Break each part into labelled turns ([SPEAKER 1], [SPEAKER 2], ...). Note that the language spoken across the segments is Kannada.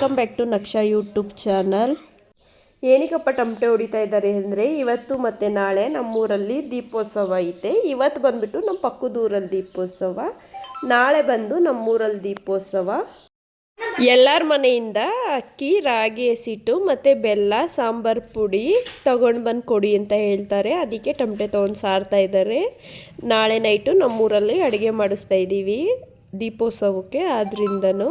[SPEAKER 1] Welcome back to Naksha YouTube channel ಏನಕ್ಕಪ್ಪ ಟಮಟೆ ಹೊಡಿತಾ ಇದ್ದಾರೆ ಅಂದರೆ ಇವತ್ತು ಮತ್ತು ನಾಳೆ ನಮ್ಮೂರಲ್ಲಿ ದೀಪೋತ್ಸವ ಐತೆ. ಇವತ್ತು ಬಂದುಬಿಟ್ಟು ನಮ್ಮ ಪಕ್ಕದೂರಲ್ಲಿ ದೀಪೋತ್ಸವ. ನಾಳೆ ಬಂದು ನಮ್ಮೂರಲ್ಲಿ ದೀಪೋತ್ಸವ. ಎಲ್ಲರ ಮನೆಯಿಂದ ಅಕ್ಕಿ, ರಾಗಿ ಹಸಿಟ್ಟು ಮತ್ತು ಬೆಲ್ಲ, ಸಾಂಬಾರು ಪುಡಿ ತಗೊಂಡು ಬಂದು ಕೊಡಿ ಅಂತ ಹೇಳ್ತಾರೆ. ಅದಕ್ಕೆ ಟಮಟೆ ತೊಗೊಂಡು ಸಾರ್ತಾ ಇದ್ದಾರೆ. ನಾಳೆ ನೈಟು ನಮ್ಮೂರಲ್ಲಿ ಅಡುಗೆ ಮಾಡಿಸ್ತಾ ಇದ್ದೀವಿ ದೀಪೋತ್ಸವಕ್ಕೆ ಆದ್ರಿಂದನೂ.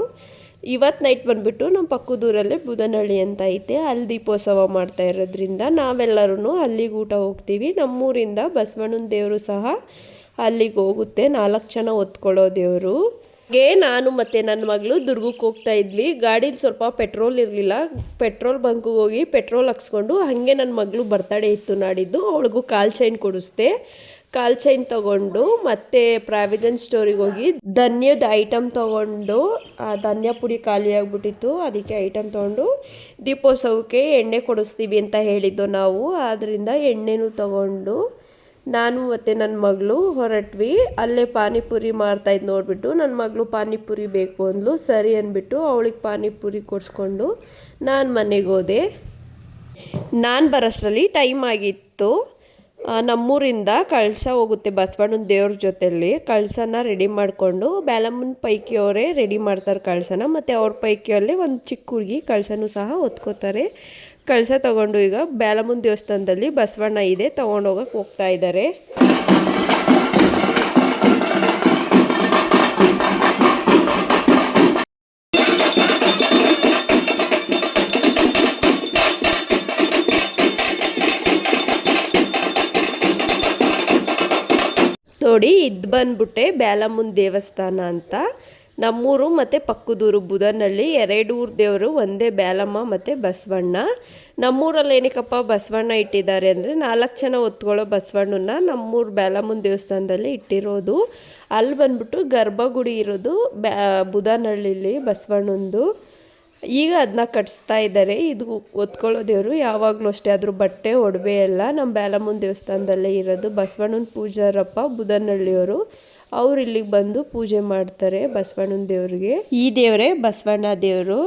[SPEAKER 1] ಇವತ್ತು ನೈಟ್ ಬಂದುಬಿಟ್ಟು ನಮ್ಮ ಪಕ್ಕದೂರಲ್ಲೇ ಬುಧನಹಳ್ಳಿ ಅಂತ ಐತೆ. ಅಲ್ಲಿ ದೀಪೋತ್ಸವ ಮಾಡ್ತಾ ಇರೋದ್ರಿಂದ ನಾವೆಲ್ಲರೂ ಅಲ್ಲಿಗೆ ಊಟ ಹೋಗ್ತೀವಿ. ನಮ್ಮೂರಿಂದ ಬಸವಣ್ಣನ ದೇವರು ಸಹ ಅಲ್ಲಿಗೆ ಹೋಗುತ್ತೆ. ನಾಲ್ಕು ಜನ ಹೊತ್ಕೊಳ್ಳೋ ದೇವರು. ಹಾಗೆ ನಾನು ಮತ್ತು ನನ್ನ ಮಗಳು ದುರ್ಗಕ್ಕೆ ಹೋಗ್ತಾ ಇದ್ವಿ. ಗಾಡೀಲಿ ಸ್ವಲ್ಪ ಪೆಟ್ರೋಲ್ ಇರಲಿಲ್ಲ. ಪೆಟ್ರೋಲ್ ಬಂಕ್ಗೆ ಹೋಗಿ ಪೆಟ್ರೋಲ್ ಹಾಕ್ಸ್ಕೊಂಡು ಹಾಗೆ ನನ್ನ ಮಗಳು ಬರ್ತಡೇ ಇತ್ತು ನಾಡಿದ್ದು. ಅವಳಿಗೂ ಕಾಲ್ ಚೈನ್ ಕೊಡಿಸ್ದೆ. ಕಾಲ್ ಚೈನ್ ತಗೊಂಡು ಮತ್ತೆ ಪ್ರಾವಿಜನ್ ಸ್ಟೋರಿಗೆ ಹೋಗಿ ಧನ್ಯದ ಐಟಮ್ ತಗೊಂಡು, ಆ ಧನ್ಯ ಪುಡಿ ಖಾಲಿ ಆಗಿಬಿಟ್ಟಿತ್ತು, ಅದಕ್ಕೆ ಐಟಮ್ ತಗೊಂಡು ದೀಪೋತ್ಸವಕ್ಕೆ ಎಣ್ಣೆ ಕೊಡಿಸ್ತೀವಿ ಅಂತ ಹೇಳಿದ್ದು ನಾವು. ಆದ್ದರಿಂದ ಎಣ್ಣೆನೂ ತಗೊಂಡು ನಾನು ಮತ್ತು ನನ್ನ ಮಗಳು ಹೊರಟ್ವಿ. ಅಲ್ಲೇ ಪಾನಿಪುರಿ ಮಾರ್ತಾಯಿದ್ದು ನೋಡಿಬಿಟ್ಟು ನನ್ನ ಮಗಳು ಪಾನಿಪುರಿ ಬೇಕು ಅಂದ್ಲು. ಸರಿ ಅಂದ್ಬಿಟ್ಟು ಅವಳಿಗೆ ಪಾನಿಪುರಿ ಕೊಡಿಸ್ಕೊಂಡು ನಾನು ಮನೆಗೆ ಹೋದೆ. ನಾನು ಬರೋಷ್ಟರಲ್ಲಿ ಟೈಮ್ ಆಗಿತ್ತು. ನಮ್ಮೂರಿಂದ ಕಳಸ ಹೋಗುತ್ತೆ ಬಸವಣ್ಣನ ದೇವ್ರ ಜೊತೆಯಲ್ಲಿ ಕಳಸನ ರೆಡಿ ಮಾಡಿಕೊಂಡು ಬ್ಯಾಲಮ್ಮನ ಪೈಕಿಯವರೇ ರೆಡಿ ಮಾಡ್ತಾರೆ ಕಳಸನ. ಮತ್ತು ಅವ್ರ ಪೈಕಿಯಲ್ಲಿ ಒಂದು ಚಿಕ್ಕ ಹುಡುಗಿ ಕಳಸನೂ ಸಹ ಹೊತ್ಕೋತಾರೆ. ಕಳಸ ತಗೊಂಡು ಈಗ ಬ್ಯಾಲಮ್ಮನ ದೇವಸ್ಥಾನದಲ್ಲಿ ಬಸವಣ್ಣ ಇದೆ ತೊಗೊಂಡೋಗಕ್ಕೆ ಹೋಗ್ತಾ ಇದ್ದಾರೆ. ನೋಡಿ, ಇದು ಬಂದ್ಬಿಟ್ಟೆ ಬ್ಯಾಲಮ್ಮನ ದೇವಸ್ಥಾನ ಅಂತ. ನಮ್ಮೂರು ಮತ್ತು ಪಕ್ಕದೂರು ಬುಧನಹಳ್ಳಿ ಎರಡೂರು ದೇವರು ಒಂದೇ ಬ್ಯಾಲಮ್ಮ ಮತ್ತು ಬಸವಣ್ಣ. ನಮ್ಮೂರಲ್ಲಿ ಏನಕ್ಕಪ್ಪ ಬಸವಣ್ಣ ಇಟ್ಟಿದ್ದಾರೆ ಅಂದರೆ ನಾಲ್ಕು ಜನ ಹೊತ್ಕೊಳ್ಳೋ ಬಸವಣ್ಣನ ನಮ್ಮೂರು ಬ್ಯಾಲಮ್ಮನ ದೇವಸ್ಥಾನದಲ್ಲಿ ಇಟ್ಟಿರೋದು. ಅಲ್ಲಿ ಬಂದ್ಬಿಟ್ಟು ಗರ್ಭಗುಡಿ ಇರೋದು ಬ್ಯಾ, ಬುಧನಹಳ್ಳಿಲಿ ಬಸವಣ್ಣಂದು. ಈಗ ಅದನ್ನ ಕಟ್ಸ್ತಾ ಇದ್ದಾರೆ. ಇದು ಒತ್ಕೊಳ್ಳೋ ದೇವರು ಯಾವಾಗಲೂ ಅಷ್ಟೇ. ಆದರೂ ಬಟ್ಟೆ, ಒಡವೆ ಎಲ್ಲ ನಮ್ಮ ಬ್ಯಾಲಮ್ಮನ ದೇವಸ್ಥಾನದಲ್ಲೇ ಇರೋದು. ಬಸವಣ್ಣನ ಪೂಜಾರಪ್ಪ ಬುಧನಹಳ್ಳಿಯವರು, ಅವ್ರು ಇಲ್ಲಿಗೆ ಬಂದು ಪೂಜೆ ಮಾಡ್ತಾರೆ ಬಸವಣ್ಣನ ದೇವರಿಗೆ. ಈ ದೇವರೇ ಬಸವಣ್ಣ ದೇವರು.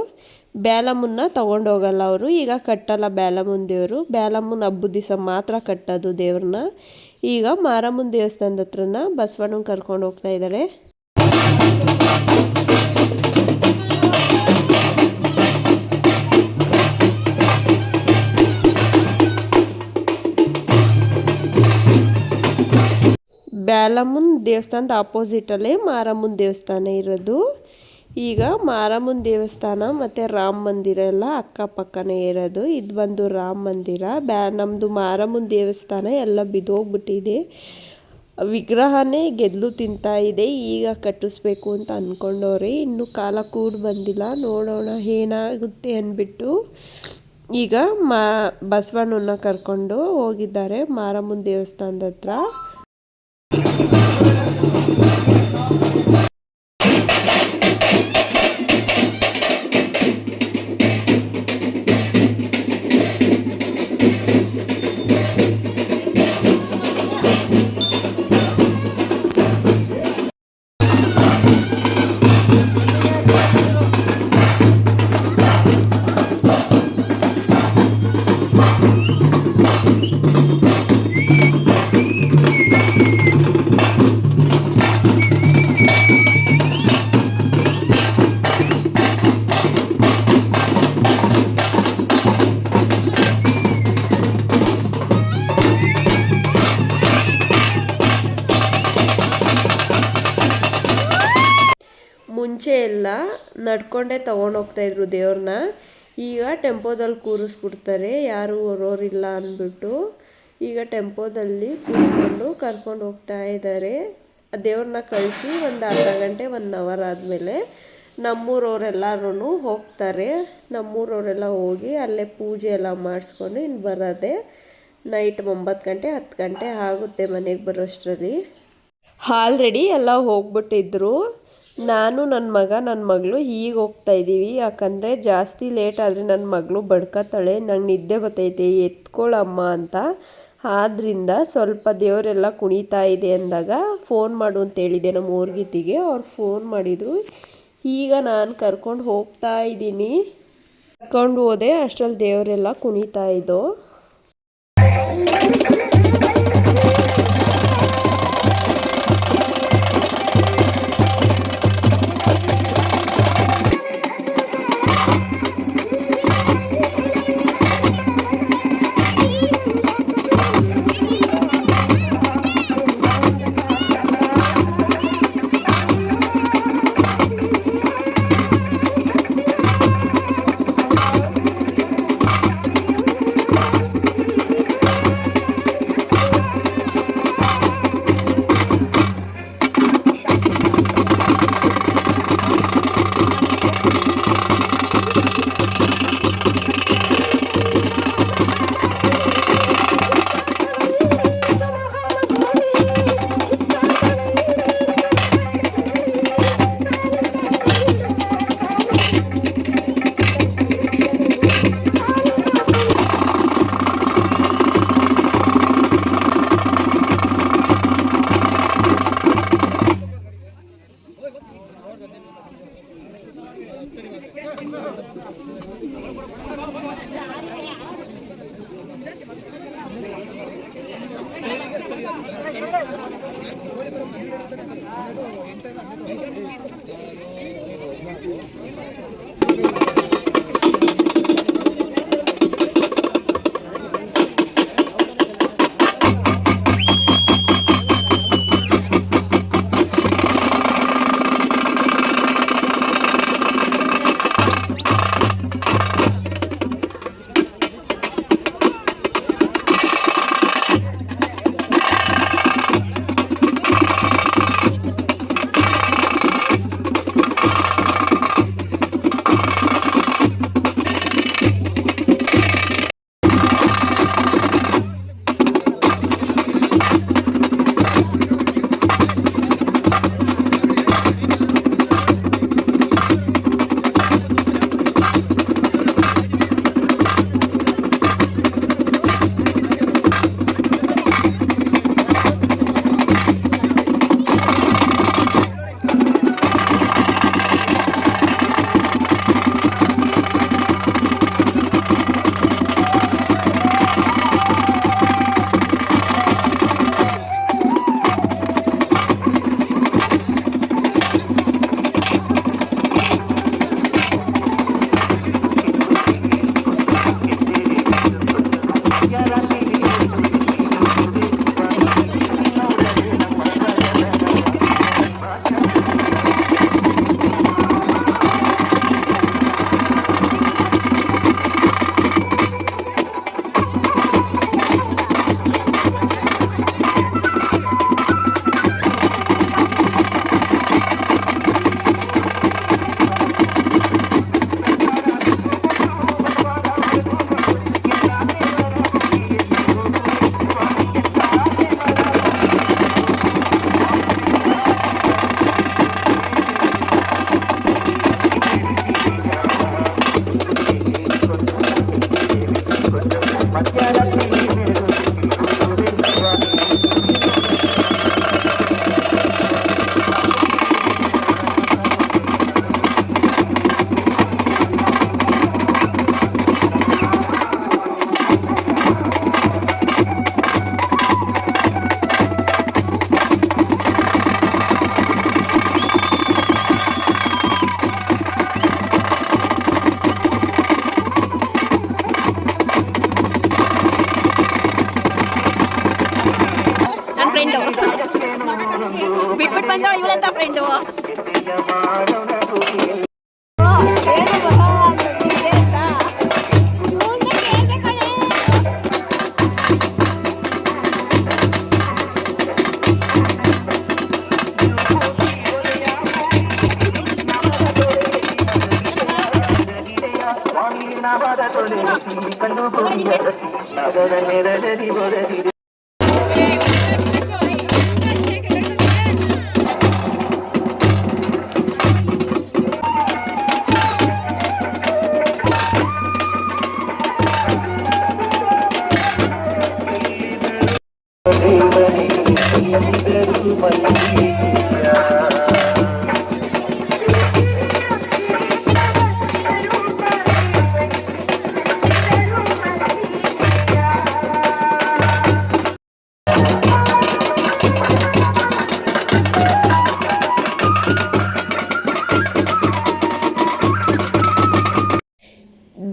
[SPEAKER 1] ಬ್ಯಾಲಮ್ಮನ್ನ ತಗೊಂಡೋಗಲ್ಲ ಅವರು. ಈಗ ಕಟ್ಟಲ್ಲ ಬ್ಯಾಲಮ್ಮನ ದೇವರು. ಬ್ಯಾಲಮ್ಮನ ಹಬ್ಬದ ದಿವಸ ಮಾತ್ರ ಕಟ್ಟೋದು ದೇವ್ರನ್ನ. ಈಗ ಮಾರಮ್ಮನ ದೇವಸ್ಥಾನದ ಹತ್ರನ ಬಸವಣ್ಣನ ಕರ್ಕೊಂಡು ಹೋಗ್ತಾ ಇದ್ದಾರೆ ಬ್ಯಾಲಮ್ಮನ ದೇವಸ್ಥಾನದ ಆಪೋಸಿಟಲ್ಲೇ ಮಾರಮ್ಮನ ದೇವಸ್ಥಾನ ಇರೋದು. ಈಗ ಮಾರಮ್ಮನ ದೇವಸ್ಥಾನ ಮತ್ತು ರಾಮ ಮಂದಿರ ಎಲ್ಲ ಅಕ್ಕಪಕ್ಕನೇ ಇರೋದು. ಇದು ಬಂದು ರಾಮ ಮಂದಿರ. ಬ್ಯಾ ನಮ್ಮದು ಮಾರಮ್ಮನ ದೇವಸ್ಥಾನ ಎಲ್ಲ ಬಿದ್ದೋಗ್ಬಿಟ್ಟಿದೆ. ವಿಗ್ರಹನೇ ಗೆದ್ಲು ತಿಂತಾ ಇದೆ. ಈಗ ಕಟ್ಟಿಸ್ಬೇಕು ಅಂತ ಅಂದ್ಕೊಂಡವ್ರೆ ಇನ್ನೂ ಕಾಲ ಕೂಡ ಬಂದಿಲ್ಲ. ನೋಡೋಣ ಏನಾಗುತ್ತೆ ಅಂದ್ಬಿಟ್ಟು ಈಗ ಮಾ ಬಸವಣ್ಣನ ಕರ್ಕೊಂಡು ಹೋಗಿದ್ದಾರೆ ಮಾರಮ್ಮನ ದೇವಸ್ಥಾನದ ಹತ್ರ. ಮುಂಚೆ ಎಲ್ಲ ನಡ್ಕೊಂಡೇ ತೊಗೊಂಡೋಗ್ತಾ ಇದ್ರು ದೇವ್ರನ್ನ ಈಗ ಟೆಂಪೋದಲ್ಲಿ ಕೂರಿಸ್ಬಿಡ್ತಾರೆ, ಯಾರು ಹೊರೋರಿಲ್ಲ ಅಂದ್ಬಿಟ್ಟು. ಈಗ ಟೆಂಪೋದಲ್ಲಿ ಕೂರಿಸ್ಕೊಂಡು ಕರ್ಕೊಂಡು ಹೋಗ್ತಾ ಇದ್ದಾರೆ ದೇವ್ರನ್ನ ಕಳಿಸಿ ಒಂದು ಅರ್ಧ ಗಂಟೆ ಒನ್ ಅವರ್ ಆದಮೇಲೆ ನಮ್ಮೂರವರೆಲ್ಲರೂ ಹೋಗ್ತಾರೆ. ನಮ್ಮೂರವರೆಲ್ಲ ಹೋಗಿ ಅಲ್ಲೇ ಪೂಜೆ ಎಲ್ಲ ಮಾಡಿಸ್ಕೊಂಡು ಇನ್ನು ಬರೋದೆ ನೈಟ್ ಒಂಬತ್ತು ಗಂಟೆ, ಹತ್ತು ಗಂಟೆ ಆಗುತ್ತೆ ಮನೆಗೆ ಬರೋಷ್ಟರಲ್ಲಿ. ಆಲ್ರೆಡಿ ಎಲ್ಲ ಹೋಗ್ಬಿಟ್ಟಿದ್ರು. ನಾನು ನನ್ನ ಮಗ ನನ್ನ ಮಗಳು ಹೀಗೆ ಹೋಗ್ತಾ ಇದ್ದೀವಿ. ಯಾಕಂದರೆ ಜಾಸ್ತಿ ಲೇಟ್ ಆದರೆ ನನ್ನ ಮಗಳು ಬಡ್ಕತ್ತಾಳೆ ನಂಗೆ ನಿದ್ದೆ ಬರ್ತೈತೆ. ಎತ್ಕೊಳ್ಳಮ್ಮ ಅಂತ. ಆದ್ದರಿಂದ ಸ್ವಲ್ಪ ದೇವರೆಲ್ಲ ಕುಣಿತಾ ಇದೆ ಅಂದಾಗ ಫೋನ್ ಮಾಡು ಅಂತ ಹೇಳಿದೆ ನಮ್ಮ ಊರ್ಗಿತಿಗೆ ಅವ್ರು ಫೋನ್ ಮಾಡಿದರು. ಈಗ ನಾನು ಕರ್ಕೊಂಡು ಹೋಗ್ತಾ ಇದ್ದೀನಿ. ಕರ್ಕೊಂಡು ಹೋದೆ, ಅಷ್ಟರಲ್ಲಿ ದೇವರೆಲ್ಲ ಕುಣಿತಾ ಇದ್ದೋ.
[SPEAKER 2] ನನ್ನ ಪಿಂಡುವ ಕಂಡು ಹೋಗಿ ಅದರ ನೆರಳರಿ ಒದರಿದೆ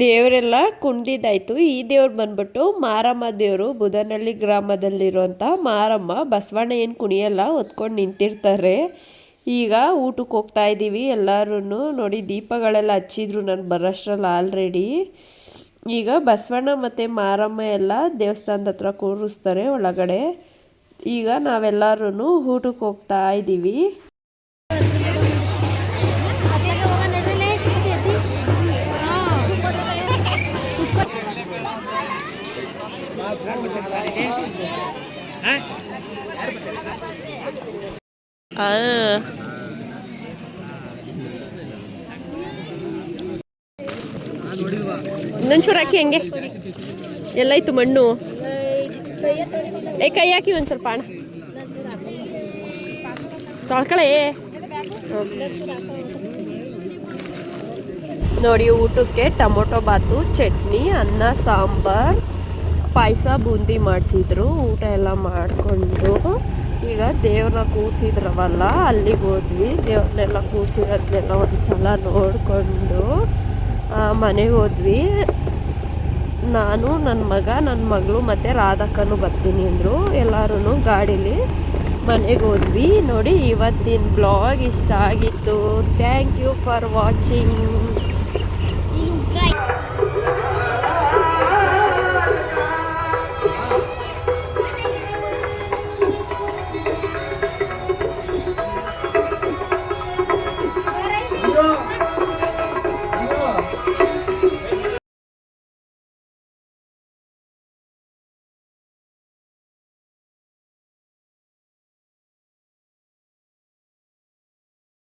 [SPEAKER 1] ದೇವರೆಲ್ಲ ಕುಂಡಿದಾಯಿತು. ಈ ದೇವ್ರು ಬಂದ್ಬಿಟ್ಟು ಮಾರಮ್ಮ ದೇವರು ಬುಧನಹಳ್ಳಿ ಗ್ರಾಮದಲ್ಲಿರುವಂಥ ಮಾರಮ್ಮ ಬಸವಣ್ಣ ಏನು ಕುಣಿಯಲ್ಲ ಹೊತ್ಕೊಂಡು ನಿಂತಿರ್ತಾರೆ. ಈಗ ಊಟಕ್ಕೆ ಹೋಗ್ತಾ ಇದ್ದೀವಿ. ಎಲ್ಲರೂ ನೋಡಿ ದೀಪಗಳೆಲ್ಲ ಹಚ್ಚಿದ್ರು ನಾನು ಬರೋಷ್ಟ್ರಲ್ಲಿ ಆಲ್ರೆಡಿ ಈಗ ಬಸವಣ್ಣ ಮತ್ತು ಮಾರಮ್ಮ ಎಲ್ಲ ದೇವಸ್ಥಾನದ ಹತ್ರ ಕೂರಿಸ್ತಾರೆ ಒಳಗಡೆ. ಈಗ ನಾವೆಲ್ಲರೂ ಊಟಕ್ಕೆ ಹೋಗ್ತಾ ಇದ್ದೀವಿ. ಆ. ಇನ್ನೊಂಚೂರು ಹಾಕಿ ಹಂಗೆ. ಇತ್ತು ಮಣ್ಣು? ಏ, ಕೈ ಹಾಕಿ ಒಂದು ಸ್ವಲ್ಪ ಅಣ್ಣ. ತೊಳ್ಕಳೆ. ನೋಡಿ, ಊಟಕ್ಕೆ ಟೊಮೊಟೊ ಬಾತು, ಚಟ್ನಿ, ಅನ್ನ, ಸಾಂಬಾರ್, ಪಾಯಸ, ಬೂಂದಿ ಮಾಡಿಸಿದ್ರು. ಊಟ ಎಲ್ಲ ಮಾಡಿಕೊಂಡು ಈಗ ದೇವ್ರನ್ನ ಕೂರಿಸಿದ್ರವಲ್ಲ, ಅಲ್ಲಿಗೆ ಹೋದ್ವಿ. ದೇವ್ರನ್ನೆಲ್ಲ ಕೂರಿಸಿರೋದನ್ನೆಲ್ಲ ಒಂದು ಸಲ ನೋಡಿಕೊಂಡು ಮನೆಗೆ ಹೋದ್ವಿ. ನಾನು ನನ್ನ ಮಗ ನನ್ನ ಮಗಳು ಮತ್ತು ರಾಧಕ್ಕನು ಬರ್ತೀನಿ ಅಂದರು. ಎಲ್ಲರೂ ಗಾಡೀಲಿ ಮನೆಗೆ ಹೋದ್ವಿ. ನೋಡಿ, ಇವತ್ತಿನ ಬ್ಲಾಗ್ ಇಷ್ಟ ಆಗಿತ್ತು. Thank you for watching